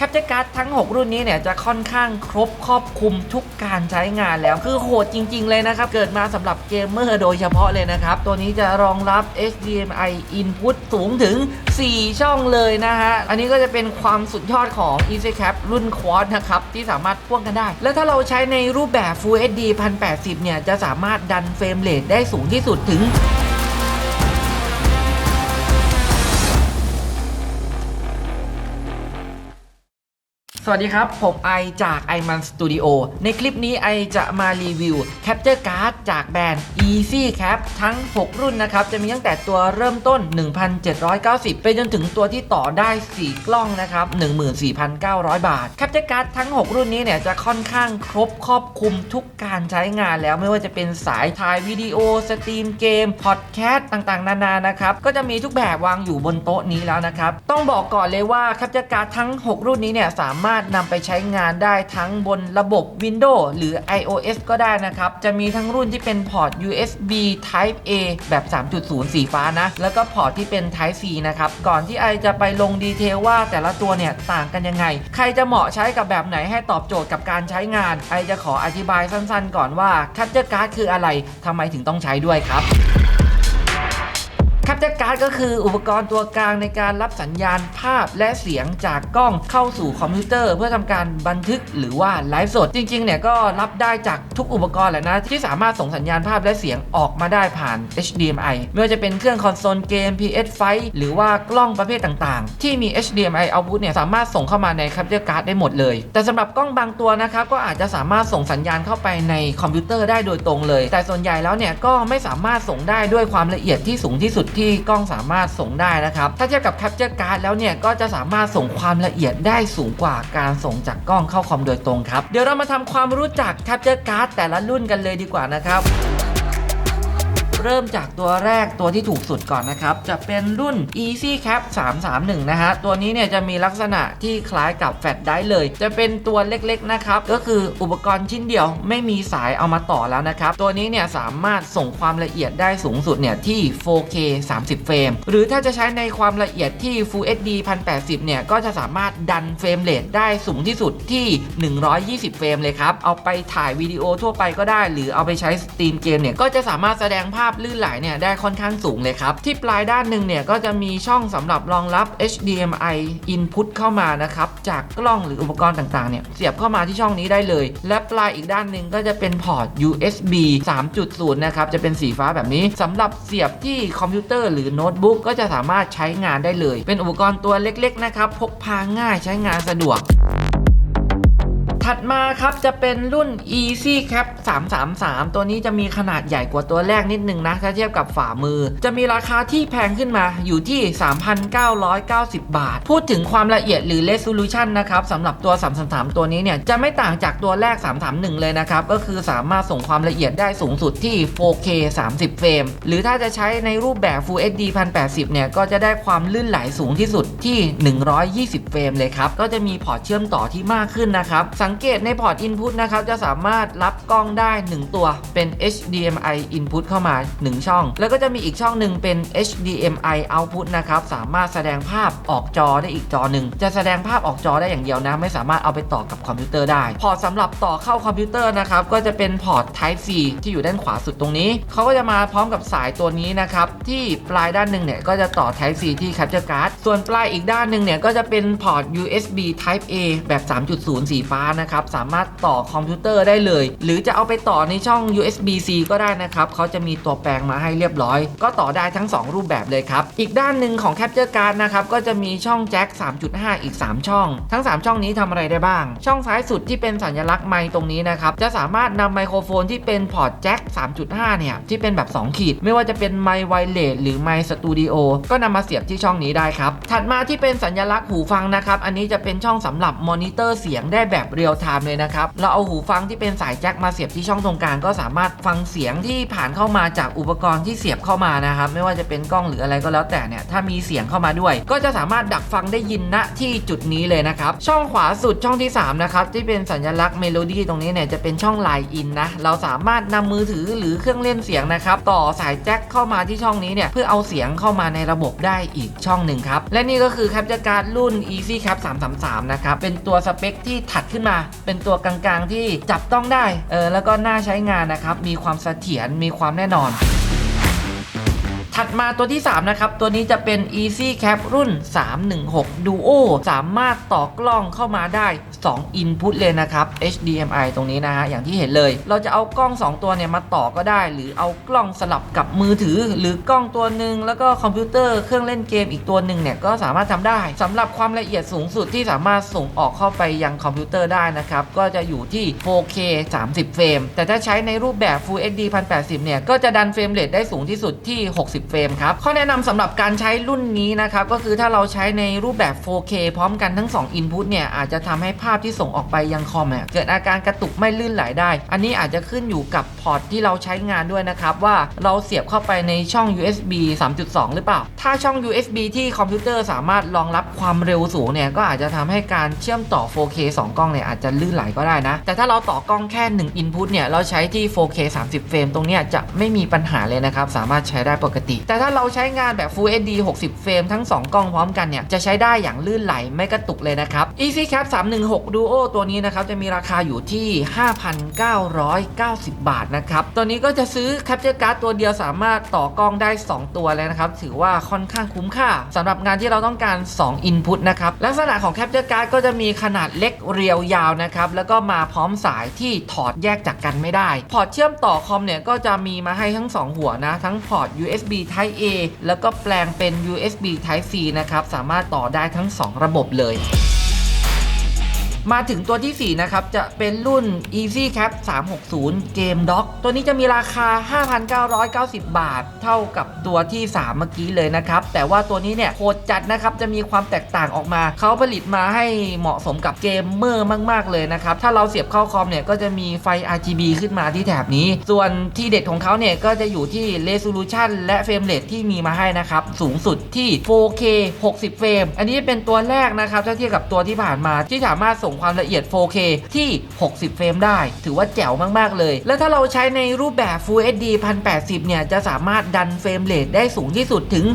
Capture Card ทั้ง 6 รุ่นนี้เนี่ยจะค่อนข้างครบครอบคลุมทุกการใช้งานแล้ว คือโหดจริง ๆ เลยนะครับ เกิดมาสำหรับเกมเมอร์โดยเฉพาะเลยนะครับ ตัวนี้จะรองรับ HDMI input สูงถึง 4 ช่องเลยนะฮะ อันนี้ก็จะเป็นความสุดยอดของ EasyCap รุ่น Quad นะครับ ที่สามารถพ่วงกันได้ แล้วถ้าเราใช้ในรูปแบบ Full HD 1080 เนี่ยจะสามารถดันเฟรมเรทได้สูงที่สุดถึง วัสดีครับ ผมไอจาก i m a n Studio ในคลิปนี้ไอจะมารีวิว Capture Card จากแบรนด์ Easy Cap ทั้ง 6 รุ่นนะครับ จะมีตั้งแต่ตัวเริ่มต้น 1,790 ไปจนถึงตัวที่ต่อได้ 4 กล้องนะครับ 14,900 บาท Capture Card ทั้ง 6 รุ่นนี้เนี่ยจะค่อนข้างครบครอบคลุมทุกการใช้งานแล้วไม่ว่าจะเป็นสายถ่ายวิดีโอสตรีมเกมพอดแคสต์ต่างๆ นานานะครับก็จะมีทุกแบบวางอยู่บนโต๊ะนี้แล้วนะครับต้องบอกก่อนเลยว่า Capture Card ทั้ง 6 รุ่นนี้เนี่ยสามารถนำไปใช้งานได้ทั้งบนระบบ Windows หรือ iOS ก็ได้นะครับ จะมีทั้งรุ่นที่เป็นพอร์ต USB Type A แบบ 3.0 สีฟ้านะ แล้วก็พอร์ตที่เป็น Type C นะครับ ก่อนที่ไอจะไปลงดีเทลว่าแต่ละตัวเนี่ยต่างกันยังไง ใครจะเหมาะใช้กับแบบไหนให้ตอบโจทย์กับการใช้งาน ไอจะขออธิบายสั้นๆ ก่อนว่า Capture Card คืออะไรทำไมถึงต้องใช้ด้วยครับ Capture Card ก็คืออุปกรณ์ตัวกลางในการรับสัญญาณภาพและเสียงจากกล้องเข้าสู่คอมพิวเตอร์ เพื่อทำการบันทึกหรือว่าไลฟ์สด จริงๆเนี่ยก็รับได้จากทุกอุปกรณ์แหละนะ ที่สามารถส่งสัญญาณภาพและเสียงออกมาได้ผ่าน HDMI ไม่ว่าจะเป็นเครื่องคอนโซลเกม PS5 หรือว่ากล้องประเภทต่างๆ ที่มี HDMI output เนี่ยสามารถส่งเข้ามาใน Capture Card ได้หมดเลย แต่สำหรับกล้องบางตัวนะครับก็อาจจะสามารถส่งสัญญาณเข้าไปในคอมพิวเตอร์ได้โดยตรงเลย แต่ส่วนใหญ่แล้วเนี่ยก็ไม่สามารถส่งได้ด้วยความละเอียดที่สูงที่สุดที่กล้องสามารถส่งได้นะครับ ถ้าเทียบกับ Capture Card แล้วเนี่ย ก็จะสามารถส่งความละเอียดได้สูงกว่าการส่งจากกล้องเข้าคอมโดยตรงครับ เดี๋ยวเรามาทำความรู้จัก Capture Card แต่ละรุ่นกันเลยดีกว่านะครับ เริ่มจากตัวแรกตัวที่ถูกสุดก่อนนะครับ จะเป็นรุ่น Easy Cap 331 นะฮะ ตัวนี้เนี่ยจะมีลักษณะที่คล้ายกับแฟลชไดร์เลย จะเป็นตัวเล็กๆนะครับ ก็คืออุปกรณ์ชิ้นเดียวไม่มีสายเอามาต่อแล้วนะครับ ตัวนี้เนี่ยสามารถส่งความละเอียดได้สูงสุดเนี่ยที่ 4K 30 เฟรม หรือถ้าจะใช้ในความละเอียดที่ Full HD 1080 เนี่ยก็จะสามารถดันเฟรมเรทได้สูงที่สุดที่ 120 เฟรมเลยครับ เอาไปถ่ายวิดีโอทั่วไปก็ได้ หรือเอาไปใช้สตรีมเกมเนี่ยก็จะสามารถแสดงภาพลื่นไหลเนี่ยได้ค่อนข้างสูงเลยครับ ที่ปลายด้านหนึ่งเนี่ยก็จะมีช่องสำหรับรองรับ HDMI input เข้ามานะครับจากกล้องหรืออุปกรณ์ต่างๆเนี่ยเสียบเข้ามาที่ช่องนี้ได้เลย และปลายอีกด้านหนึ่งก็จะเป็นพอร์ต USB 3.0 นะครับจะเป็นสีฟ้าแบบนี้สำหรับเสียบที่คอมพิวเตอร์หรือโน้ตบุ๊กก็จะสามารถใช้งานได้เลย เป็นอุปกรณ์ตัวเล็กๆนะครับพกพาง่ายใช้งานสะดวก ถัดมาครับจะเป็นรุ่น Easy Cap 333 ตัวนี้จะมีขนาดใหญ่กว่าตัวแรกนิดนึงนะ ถ้าเทียบกับฝ่ามือ จะมีราคาที่แพงขึ้นมาอยู่ที่ 3,990 บาท พูดถึงความละเอียดหรือ Resolution นะครับสำหรับตัว 333 ตัวนี้เนี่ยจะไม่ต่างจากตัวแรก 331 เลยนะครับ ก็คือสามารถส่งความละเอียดได้สูงสุดที่ 4K 30 เฟรม หรือถ้าจะใช้ในรูปแบบ Full HD 1080 เนี่ยก็จะได้ความลื่นไหลสูงที่สุดที่ 120 เฟรมเลยครับ ก็จะมีพอร์ตเชื่อมต่อที่มากขึ้นนะครับ สังเกตในพอร์ต Input นะครับจะสามารถรับกล้องได้ 1 ตัวเป็น HDMI Input เข้ามา 1 ช่อง แล้วก็จะมีอีกช่องหนึ่งเป็น HDMI Output นะครับสามารถแสดงภาพออกจอได้อีกจอหนึ่งจะแสดงภาพออกจอได้อย่างเดียวนะ ไม่สามารถเอาไปต่อกับคอมพิวเตอร์ได้ พอร์ตสำหรับต่อเข้าคอมพิวเตอร์นะครับก็จะเป็นพอร์ต Type C ที่อยู่ด้านขวาสุดตรงนี้เขาก็จะมาพร้อมกับสายตัวนี้นะครับที่ปลายด้านหนึ่งเนี่ยก็จะต่อ Type C ที่ Capture Card ส่วนปลายอีกด้านหนึ่งเนี่ยก็จะเป็นพอร์ต USB Type A แบบ 3.0 สีฟ้านะครับสามารถต่อคอมพิวเตอร์ได้เลย หรือจะเอาไปต่อในช่อง USB C ก็ได้นะครับเขาจะมีตัวแปลงมาให้เรียบร้อย ก็ต่อได้ทั้ง 2 รูปแบบเลยครับ อีกด้านหนึ่งของ Capture Card นะครับก็จะมีช่องแจ็ค3.5 อีก 3 ช่อง ทั้ง 3 ช่องนี้ทำอะไรได้บ้าง ช่องซ้ายสุดที่เป็นสัญลักษณ์ไมค์ตรงนี้นะครับจะสามารถนำไมโครโฟนที่เป็นพอร์ตแจ็ค3.5 เนี่ยที่เป็นแบบ 2 ขีด ไม่ว่าจะเป็นไมค์ไวเลสหรือไมค์สตูดิโอก็นำมาเสียบที่ช่องนี้ได้ครับถัดมาที่เป็นสัญลักษณ์หูฟังนะครับอันนี้จะเป็นช่องสำหรับมอนิเตอร์เสียงได้แบบเรีลไทม์เลยนะครับ เราเอาหูฟังที่เป็นสายแจ็คมาเสียบที่ช่องตรงกลางก็สามารถฟังเสียงที่ผ่านเข้ามาจากอุปกรณ์ที่เสียบเข้ามานะครับ ไม่ว่าจะเป็นกล้องหรืออะไรก็แล้วแต่เนี่ยถ้ามีเสียงเข้ามาด้วย ก็จะสามารถดักฟังได้ยินณที่จุดนี้เลยนะครับ ช่องขวาสุดช่องที่3นะครับที่เป็นสัญลักษณ์เมโลดี้ตรงนี้เนี่ยจะเป็นช่องไลน์อินนะเราสามารถนำมือถือหรือเครื่องเล่นเสียงนะครับต่อสายแจ็คเข้ามาที่ช่องนี้เนี่ยเพื่อเอาเสียงเข้ามาในระบบได้อีกช่องหนึ่งครับและนี่ก็คือแคปเจอร์การ์ดรุ่น Easy Cap 333นะครับเป็นตัวสเปคที่ถัดขึ้นมาเป็นตัวกลางๆที่จับต้องได้เออแล้วก็น่าใช้งานนะครับมีความเสถียรมีความแน่นอน ถัดมาตัวที่ 3 นะครับ ตัวนี้จะเป็น Easy Cap รุ่น 316 Duo สามารถต่อกล้องเข้ามาได้ 2 Input เลยนะครับ HDMI ตรงนี้นะฮะ อย่างที่เห็นเลย เราจะเอากล้อง 2 ตัวเนี่ยมาต่อก็ได้ หรือเอากล้องสลับกับมือถือ หรือกล้องตัวหนึ่งแล้วก็คอมพิวเตอร์เครื่องเล่นเกมอีกตัวหนึ่งเนี่ยก็สามารถทำได้สำหรับความละเอียดสูงสุดที่สามารถส่งออกเข้าไปยังคอมพิวเตอร์ได้นะครับ ก็จะอยู่ที่ 4K 30 เฟรม แต่ถ้าใช้ในรูปแบบ Full HD 1080 เนี่ย ก็จะดันเฟรมเรทได้สูงที่สุดที่ 60เฟรมครับ ข้อแนะนำสำหรับการใช้รุ่นนี้นะครับ ก็คือถ้าเราใช้ในรูปแบบ 4K พร้อมกันทั้ง 2 Input เนี่ย อาจจะทำให้ภาพที่ส่งออกไปยังคอมเนี่ยเกิดอาการกระตุกไม่ลื่นไหลได้ อันนี้อาจจะขึ้นอยู่กับพอร์ตที่เราใช้งานด้วยนะครับ ว่าเราเสียบเข้าไปในช่อง USB 3.2 หรือเปล่า ถ้าช่อง USB ที่คอมพิวเตอร์สามารถรองรับความเร็วสูงเนี่ยก็อาจจะทำให้การเชื่อมต่อ 4K 2 กล้องเนี่ยอาจจะลื่นไหลก็ได้นะ แต่ถ้าเราต่อกล้องแค่ 1 Input เนี่ยเราใช้ที่ 4K 30 เฟรมตรงเนี้ยจะไม่มีปัญหาเลยนะครับสามารถใช้ได้ปกติแต่ถ้าเราใช้งานแบบ Full HD 60 เฟรมทั้ง 2 กล้องพร้อมกันเนี่ย จะใช้ได้อย่างลื่นไหลไม่กระตุกเลยนะครับ Easy Cap 316 Duo ตัวนี้นะครับ จะมีราคาอยู่ที่ 5,990 บาทนะครับ ตัวนี้ก็จะซื้อ Capture Card ตัวเดียวสามารถต่อกล้องได้ 2 ตัวเลยนะครับ ถือว่าค่อนข้างคุ้มค่าสำหรับงานที่เราต้องการ 2 Input นะครับ ลักษณะของ Capture Card ก็จะมีขนาดเล็กเรียวยาวนะครับแล้วก็มาพร้อมสายที่ถอดแยกจากกันไม่ได้ พอร์ตเชื่อมต่อคอมเนี่ยก็จะมีมาให้ทั้ง 2 หัวนะทั้งพอร์ต USB Type A แล้วก็แปลงเป็น USB Type C นะครับ สามารถต่อได้ทั้ง 2 ระบบเลย มาถึงตัวที่ 4 นะครับ จะเป็นรุ่น Easy Cap 360 Game Dock ตัวนี้จะมีราคา 5,990 บาท เท่ากับตัวที่ 3 เมื่อกี้เลยนะครับ แต่ว่าตัวนี้เนี่ยโหดจัดนะครับ จะมีความแตกต่างออกมา เขาผลิตมาให้เหมาะสมกับเกมเมอร์มาก ๆ เลยนะครับ ถ้าเราเสียบเข้าคอมเนี่ย ก็จะมีไฟ RGB ขึ้นมาที่แถบนี้ ส่วนที่เด็ดของเขาเนี่ย ก็จะอยู่ที่ Resolution และเฟรมเรทที่มีมาให้นะครับ สูงสุดที่ 4K 60 เฟรม อันนี้เป็นตัวแรกนะครับ ถ้าเทียบกับตัวที่ผ่านมาที่สามารถส่งความละเอียด 4K ที่ 60 เฟรมได้ ถือว่าแจ๋วมาก ๆ เลย แล้วถ้าเราใช้ในรูปแบบ Full HD 1080 เนี่ย จะสามารถดันเฟรมเรทได้สูงที่สุดถึง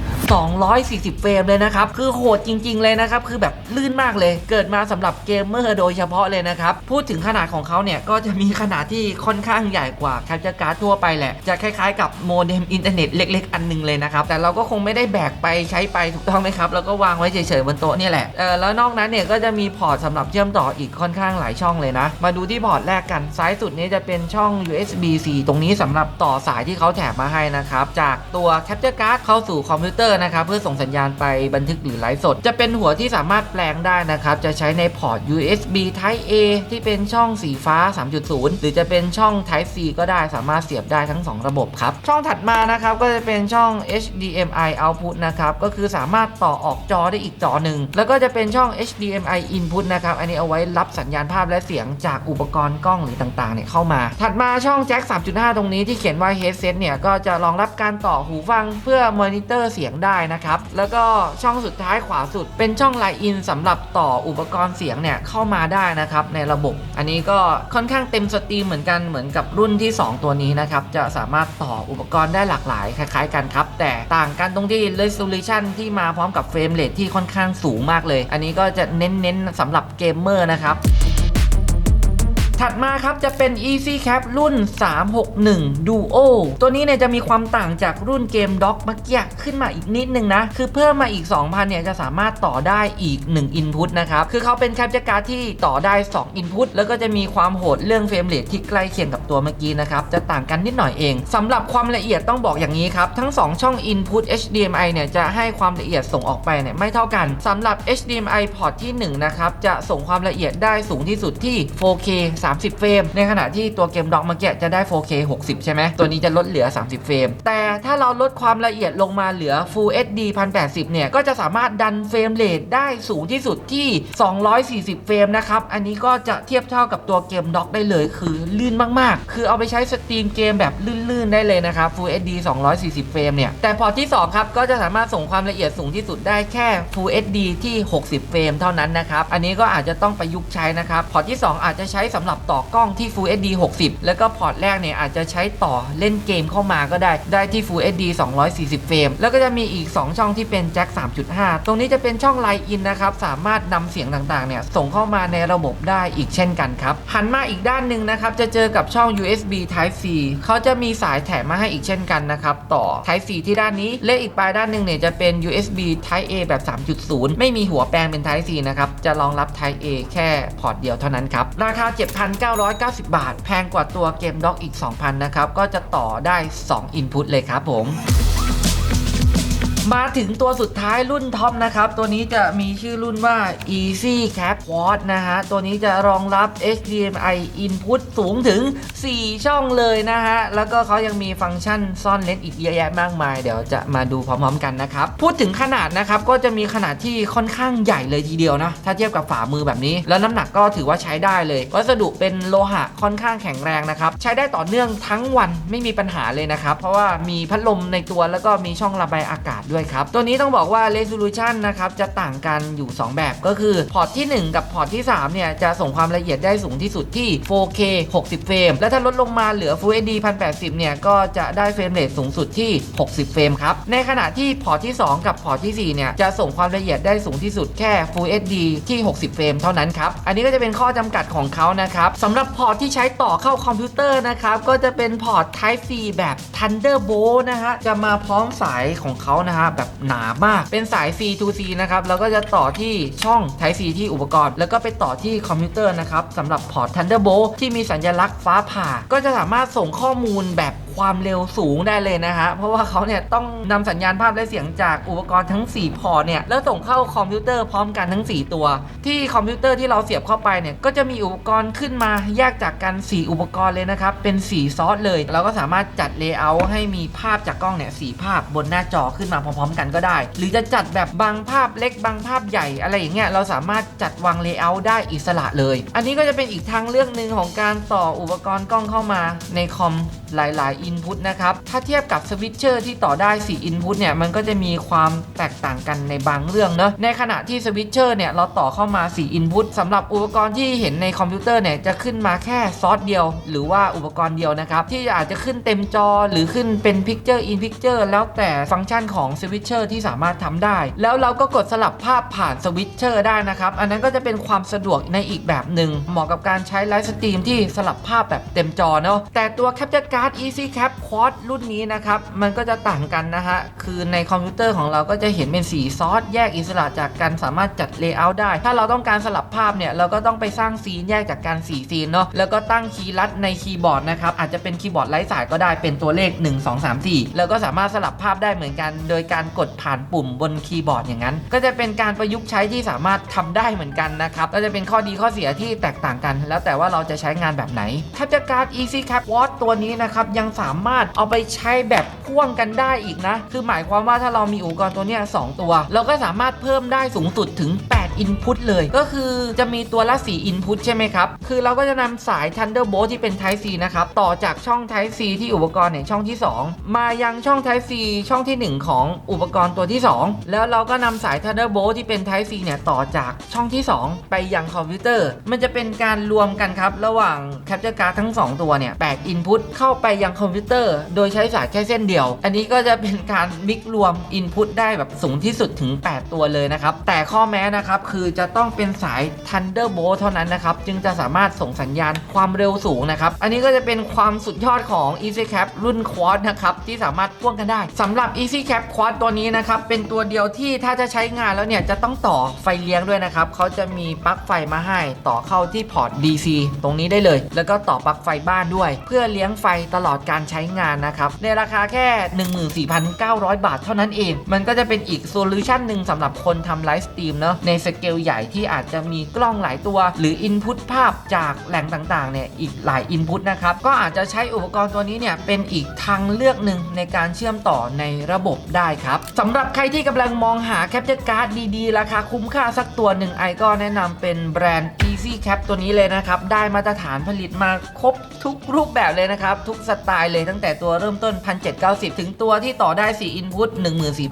240 เฟรมเลยนะครับ คือโหดจริง ๆ เลยนะครับ คือแบบลื่นมากเลย เกิดมาสำหรับเกมเมอร์โดยเฉพาะเลยนะครับ พูดถึงขนาดของเขาเนี่ย ก็จะมีขนาดที่ค่อนข้างใหญ่กว่าแคปเจอร์การ์ดทั่วไปแหละ จะคล้ายๆ กับโมเด็มอินเทอร์เน็ตเล็ก ๆ อันหนึงเลยนะครับ แต่เราก็คงไม่ได้แบกไปใช้ไปถูกต้องไหมครับ แล้วก็วางไว้เฉยๆบนโต๊ะนี่แหละ เออแล้วนอกนั้นเนี่ยก็จะมีพอร์ตสำหรับเชื่อมต่ออีกค่อนข้างหลายช่องเลยนะ มาดูที่พอร์ตแรกกันซ้ายสุดนี้จะเป็นช่อง USB C ตรงนี้สำหรับต่อสายที่เขาแถมมาให้นะครับ จากตัว Capture Card เข้าสู่คอมพิวเตอร์นะครับเพื่อส่งสัญญาณไปบันทึกหรือไลฟ์สด จะเป็นหัวที่สามารถแปลงได้นะครับจะใช้ในพอร์ต USB Type A ที่เป็นช่องสีฟ้า 3.0 หรือจะเป็นช่อง Type C ก็ได้สามารถเสียบได้ทั้ง 2 ระบบครับช่องถัดมานะครับก็จะเป็นช่อง HDMI output นะครับก็คือสามารถต่อออกจอได้อีกจอหนึ่งแล้วก็จะเป็นช่อง HDMI input นะครับอันนี้เอาไว้ว้รับสัญญาณภาพและเสียงจากอุปกรณ์กล้องหรือต่างๆเนี่ยเข้ามา ถัดมาช่องแจ็ค 3.5 ตรงนี้ที่เขียนว่า headset เนี่ยก็จะรองรับการต่อหูฟังเพื่อมอนิเตอร์เสียงได้นะครับ แล้วก็ช่องสุดท้ายขวาสุด เป็นช่องไลน์อินสำหรับต่ออุปกรณ์เสียงเนี่ยเข้ามาได้นะครับในระบบ อันนี้ก็ค่อนข้างเต็มสตรีมเหมือนกันเหมือนกับรุ่นที่ 2 ตัวนี้นะครับจะสามารถต่ออุปกรณ์ได้หลากหลายคล้าย ๆ กันครับ แต่ต่างกันตรงที่ resolution ที่มาพร้อมกับเฟรมเรทที่ค่อนข้างสูงมากเลย อันนี้ก็จะเน้นๆสำหรับเกมเมอร์นะครับ ถัดมาครับจะเป็น Easy Cap รุ่น 361 Duo ตัวนี้เนี่ยจะมีความต่างจากรุ่นเกมด็อกเมื่อกี้ขึ้นมาอีกนิดนึงนะ คือเพิ่มมาอีก 2,000 เนี่ยจะสามารถต่อได้อีก 1 Input นะครับ คือเขาเป็นแคปเจอร์การ์ดที่ต่อได้ 2 Input แล้วก็จะมีความโหดเรื่องเฟรมเรทที่ใกล้เคียงกับตัวเมื่อกี้นะครับ จะต่างกันนิดหน่อยเองสำหรับความละเอียดต้องบอกอย่างนี้ครับ ทั้ง 2 ช่อง Input HDMI เนี่ยจะให้ความละเอียดส่งออกไปเนี่ยไม่เท่ากันสำหรับ HDMI พอร์ตที่1นะครับจะส่งความละเอียดได้สูงที่สุดที่ 4K 30 เฟรม ในขณะที่ตัวเกมด็อกเมื่อกี้จะได้ 4K 60 ใช่ไหม ตัวนี้จะลดเหลือ 30 เฟรม แต่ถ้าเราลดความละเอียดลงมาเหลือ Full HD 1080 เนี่ย ก็จะสามารถดันเฟรมเรทได้สูงที่สุดที่ 240 เฟรมนะครับ อันนี้ก็จะเทียบเท่ากับตัวเกมด็อกได้เลยคือลื่นมากๆ คือเอาไปใช้สตรีมเกมแบบลื่นๆ ได้เลยนะครับ Full HD 240 เฟรมเนี่ย แต่พอที่ 2 ครับ ก็จะสามารถส่งความละเอียดสูงที่สุดได้แค่ Full HD ที่ 60 เฟรมเท่านั้นนะครับ อันนี้ก็อาจจะต้องประยุกต์ใช้นะครับ พอที่ 2 อาจจะใช้สำหรับต่อกล้องที่ Full HD 60 แล้วก็พอร์ตแรกเนี่ยอาจจะใช้ต่อเล่นเกมเข้ามาก็ได้ได้ที่ Full HD 240 เฟรม แล้วก็จะมีอีก 2 ช่องที่เป็นแจ็ค3.5 ตรงนี้จะเป็นช่องไลน์อินนะครับ สามารถนำเสียงต่างๆเนี่ยส่งเข้ามาในระบบได้อีกเช่นกันครับ หันมาอีกด้านหนึ่งนะครับ จะเจอกับช่อง USB Type C เขาจะมีสายแถมมาให้อีกเช่นกันนะครับ ต่อ Type C ที่ด้านนี้และอีกปลายด้านหนึ่งเนี่ยจะเป็น USB Type A แบบ 3.0 ไม่มีหัวแปลงเป็น Type C นะครับจะรองรับ Type A แค่พอร์ตเดียวเท่านั้นครับราคา1,990 บาท แพงกว่าตัวเกมด็อกอีก 2,000 นะครับ ก็จะต่อได้ 2 Input เลยครับผม มาถึงตัวสุดท้ายรุ่นท็อปนะครับ ตัวนี้จะมีชื่อรุ่นว่า Easy Cap Quad นะฮะ ตัวนี้จะรองรับ HDMI input สูงถึง 4 ช่องเลยนะฮะ แล้วก็เขายังมีฟังก์ชันซ่อนเลนส์อีกเยอะแยะมากมาย เดี๋ยวจะมาดูพร้อมๆกันนะครับ พูดถึงขนาดนะครับ ก็จะมีขนาดที่ค่อนข้างใหญ่เลยทีเดียวนะ ถ้าเทียบกับฝ่ามือแบบนี้ แล้วน้ำหนักก็ถือว่าใช้ได้เลย วัสดุเป็นโลหะค่อนข้างแข็งแรงนะครับ ใช้ได้ต่อเนื่องทั้งวันไม่มีปัญหาเลยนะครับ เพราะว่ามีพัดลมในตัวแล้วก็มีช่องระบายอากาศด้วยครับ ตัวนี้ต้องบอกว่า resolution นะครับ จะต่างกันอยู่ 2 แบบก็คือ พอร์ตที่ 1 กับพอร์ตที่ 3 เนี่ย จะส่งความละเอียดได้สูงที่สุดที่ 4K 60 เฟรม และถ้าลดลงมาเหลือ Full HD 1080 เนี่ย ก็จะได้เฟรมเรทสูงสุดที่ 60 เฟรมครับ ในขณะที่พอร์ตที่ 2 กับพอร์ตที่ 4 เนี่ย จะส่งความละเอียดได้สูงที่สุดแค่ Full HD ที่ 60 เฟรมเท่านั้นครับ อันนี้ก็จะเป็นข้อจำกัดของเขานะครับสำหรับพอร์ตที่ใช้ต่อเข้าคอมพิวเตอร์นะครับ ก็จะเป็นพอร์ต Type C แบบ Thunderbolt นะฮะ จะมาพร้อมสายของเขานะฮะแบบหนามาก เป็นสาย C to C นะครับ แล้วก็จะต่อที่ช่อง Type C ที่อุปกรณ์ แล้วก็ไปต่อที่คอมพิวเตอร์นะครับสำหรับพอร์ต Thunderbolt ที่มีสัญลักษณ์ฟ้าผ่า ก็จะสามารถส่งข้อมูลแบบ ความเร็วสูงได้เลยนะฮะ เพราะว่าเขาเนี่ยต้องนำสัญญาณภาพและเสียงจากอุปกรณ์ทั้ง 4 พอร์ตเนี่ยแล้วส่งเข้าคอมพิวเตอร์พร้อมกันทั้ง 4 ตัว ที่คอมพิวเตอร์ที่เราเสียบเข้าไปเนี่ยก็จะมีอุปกรณ์ขึ้นมาแยกจากกัน 4 อุปกรณ์เลยนะครับเป็น 4 ซอสเลย เราก็สามารถจัดเลเยอร์ให้มีภาพจากกล้องเนี่ยสภาพบนหน้าจอขึ้นมาพร้อมๆ กันก็ได้ หรือจะจัดแบบบางภาพเล็กบางภาพใหญ่อะไรอย่างเงี้ยเราสามารถจัดวางเลเยอร์ได้อิสระเลย อันนี้ก็จะเป็นอีกทางเลือกหนึ่งของการต่ออุปกรณ์กล้องเข้ามาในคอมหลาย ๆ Input นะครับ ถ้าเทียบกับสวิตเชอร์ที่ต่อได้ 4 Input เนี่ย มันก็จะมีความแตกต่างกันในบางเรื่องเนอะในขณะที่สวิตเชอร์เนี่ย เราต่อเข้ามา 4 Input สำหรับอุปกรณ์ที่เห็นในคอมพิวเตอร์เนี่ย จะขึ้นมาแค่ซอสเดียว หรือว่าอุปกรณ์เดียวนะครับ ที่อาจจะขึ้นเต็มจอหรือขึ้นเป็น Picture in Picture แล้วแต่ฟังก์ชันของสวิตเชอร์ที่สามารถทำได้ แล้วเราก็กดสลับภาพผ่านสวิตเชอร์ได้นะครับ อันนั้นก็จะเป็นความสะดวกในอีกแบบหนึ่งเหมาะกับการใช้ไลฟ์สตรีมที่สลับภาพแบบเต็มจอเนาะแต่ตัว Capture Card Easy Cap Quad รุ่นนี้นะครับ มันก็จะต่างกันนะฮะ คือในคอมพิวเตอร์ของเราก็จะเห็นเป็นสีซอส แยกอิสระจากกันสามารถจัดเลเยอร์ได้ ถ้าเราต้องการสลับภาพเนี่ย เราก็ต้องไปสร้างซีนแยกจากการ4ซีนเนาะ แล้วก็ตั้งคีย์ลัดในคีย์บอร์ดนะครับ อาจจะเป็นคีย์บอร์ดไร้สายก็ได้ เป็นตัวเลข 1 2 3 4 แล้วก็สามารถสลับภาพได้เหมือนกัน โดยการกดผ่านปุ่มบนคีย์บอร์ดอย่างนั้น ก็จะเป็นการประยุกต์ใช้ที่สามารถทำได้เหมือนกันนะครับ ก็จะเป็นข้อดีข้อเสียที่แตกต่างกัน แล้วแต่ว่าเราจะใช้งานแบบไหน Capture Card Easy Cap Watch ตัวนี้นะครับยังสามารถเอาไปใช้แบบพ่วงกันได้อีกนะ คือหมายความว่าถ้าเรามีอุปกรณ์ตัวเนี้ยสองตัว เราก็สามารถเพิ่มได้สูงสุดถึง8 Input เลย ก็คือจะมีตัวละ4 Input ใช่ไหมครับ คือเราก็จะนำสาย Thunderbolt ที่เป็น Type C นะครับ ต่อจากช่อง Type C ที่อุปกรณ์เนี่ยช่องที่ 2 มายังช่อง Type C ช่องที่ 1 ของอุปกรณ์ตัวที่ 2 แล้วเราก็นำสาย Thunderbolt ที่เป็น Type C เนี่ยต่อจากช่องที่ 2 ไปยังคอมพิวเตอร์ มันจะเป็นการรวมกันครับ ระหว่าง Capture Card ทั้ง 2 ตัวเนี่ย8 Input เข้าไปยังคอมพิวเตอร์ โดยใช้สายแค่เส้นเดียว อันนี้ก็จะเป็นการมิกรวม Input ได้แบบสูงที่สุดถึง 8 ตัวเลยนะครับ แต่ข้อแม้นะครับคือจะต้องเป็นสาย Thunderbolt เท่านั้นนะครับ จึงจะสามารถส่งสัญญาณความเร็วสูงนะครับ อันนี้ก็จะเป็นความสุดยอดของ EasyCap รุ่น Quad นะครับ ที่สามารถพ่วงกันได้สำหรับ EasyCap Quad ตัวนี้นะครับ เป็นตัวเดียวที่ถ้าจะใช้งานแล้วเนี่ย จะต้องต่อไฟเลี้ยงด้วยนะครับเขาจะมีปลั๊กไฟมาให้ต่อเข้าที่พอร์ต DC ตรงนี้ได้เลย แล้วก็ต่อปลั๊กไฟบ้านด้วย เพื่อเลี้ยงไฟตลอดการใช้งานนะครับในราคาแค่ 14,900 บาทเท่านั้นเอง มันก็จะเป็นอีกโซลูชันหนึ่งสำหรับคนทำไลฟ์สตรีมเนาะในสเกลใหญ่ที่อาจจะมีกล้องหลายตัว หรือ Input ภาพจากแหล่งต่างๆเนี่ยอีกหลาย Input นะครับก็อาจจะใช้อุปกรณ์ตัวนี้เนี่ยเป็นอีกทางเลือกหนึ่งในการเชื่อมต่อในระบบได้ครับสำหรับใครที่กำลังมองหาแคปเจอร์การ์ดดีๆ ราคาคุ้มค่าสักตัวหนึ่งไอก็แนะนำเป็นแบรนด์ Easy Cap ตัวนี้เลยนะครับ ได้มาตรฐานผลิตมาครบทุกรูปแบบเลยนะครับ ทุกสไตล์เลยตั้งแต่ตัวเริ่มต้น 1,790 ถึงตัวที่ต่อได้ 4 Input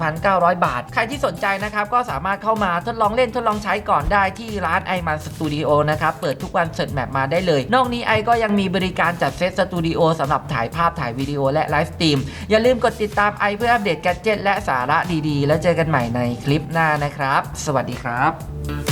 14,900 บาท ใครที่สนใจนะครับ ก็สามารถเข้ามาทดลองเล่นทดลององใช้ก่อนได้ที่ร้าน i m a n Studio นะครับเปิดทุกวันเสิร์ชแมปมาได้เลย นอกนี้ไอก็ยังมีบริการจัดเซตสตูดิโอสำหรับถ่ายภาพถ่ายวิดีโอและไลฟ์สตรีม อย่าลืมกดติดตามไอเพื่ออัปเดตแกดเจิตและสาระดีๆ แล้วเจอกันใหม่ในคลิปหน้านะครับ สวัสดีครับ